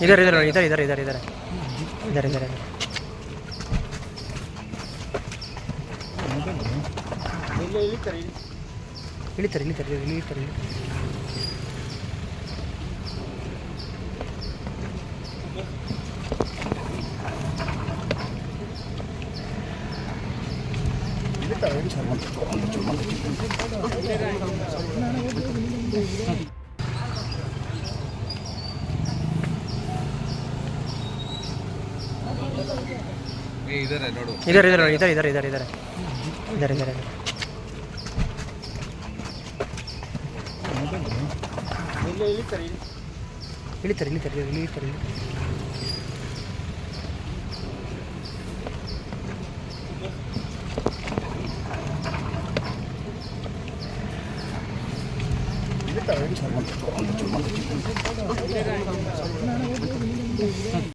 ಇದಾರೆ ಇದಾರೆ ಇದಾರೆ ಇದಾರೆ ಇದಾರೆ ಇದಾರೆ ಇದಾರೆ ಇದಾರೆ. ಇಳಿತಾರೆ ಇಳಿತಾರೆ ಇಳಿತಾರೆ ಇಳಿತಾರೆ ಇಳಿತಾರೆ. ಇದಾರೆ ನೋಡು. ಇದಾರೆ ಇದಾರೆ ಇದಾರೆ ಇದಾರೆ ಇದಾರೆ. ಇದಾರೆ ಇದಾರೆ ಇದಾರೆ. ಇಳಿತಾರೆ ಇಳಿತಾರೆ ಇಳಿತಾರೆ.